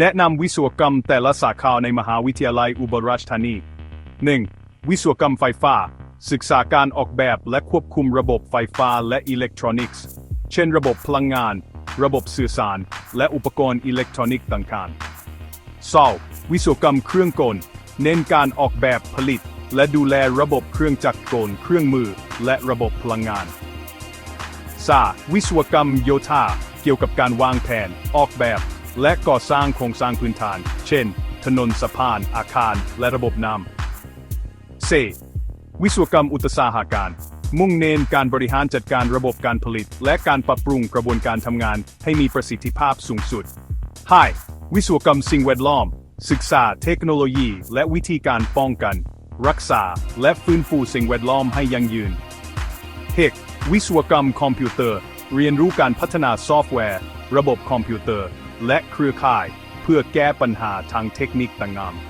แนะนำวิศวกรรมแต่ละสาขาในมหาวิทยาลัยอุบลราชธานี 1. วิศวกรรมไฟฟ้า ศึกษาการออกแบบและควบคุมระบบไฟฟ้าและอิเล็กทรอนิกส์ เช่น ระบบพลังงาน ระบบสื่อสาร และอุปกรณ์อิเล็กทรอนิกส์ต่างๆ 2. วิศวกรรมเครื่องกล เน้นการออกแบบผลิต และดูแลระบบเครื่องจักรกล เครื่องมือ และระบบพลังงาน 3. วิศวกรรมโยธา เกี่ยวกับการวางแผน ออกแบบ และก่อสร้างโครงสร้างพื้นฐาน เช่น ถนนสะพาน อาคาร และระบบน้ำ 4. วิศวกรรมอุตสาหการ มุ่งเน้นการบริหารจัดการระบบการผลิต และการปรับปรุงกระบวนการทำงานให้มีประสิทธิภาพสูงสุด 5. วิศวกรรมสิ่งแวดล้อม ศึกษาเทคโนโลยี และวิธีการป้องกัน รักษา และฟื้นฟูสิ่งแวดล้อมให้ยั่งยืน 6. วิศวกรรมคอมพิวเตอร์ เรียนรู้การพัฒนาซอฟต์แวร์ ระบบคอมพิวเตอร์ และเครือข่าย เพื่อแก้ปัญหาทางเทคนิคต่างๆ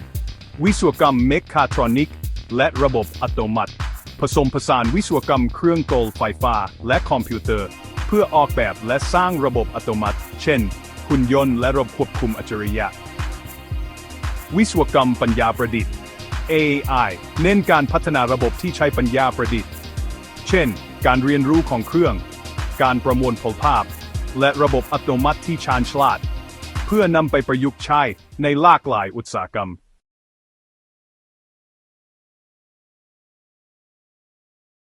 7. วิศวกรรมเมคาทรอนิก และระบบอัตโนมัติ ผสมผสานวิศวกรรมเครื่องกลไฟฟ้าและคอมพิวเตอร์ เพื่อออกแบบและสร้างระบบอัตโนมัติ เช่น หุ่นยนต์และระบบควบคุมอัจฉริยะ วิศวกรรมปัญญาประดิษฐ์ AI เน้นการพัฒนาระบบที่ใช้ปัญญาประดิษฐ์ เช่น การเรียนรู้ของเครื่อง การประมวลผลภาพ และระบบอัตโนมัติที่ชาญฉลาด เพื่อนำไปประยุกต์ใช้ในหลากหลายอุตสาหกรรม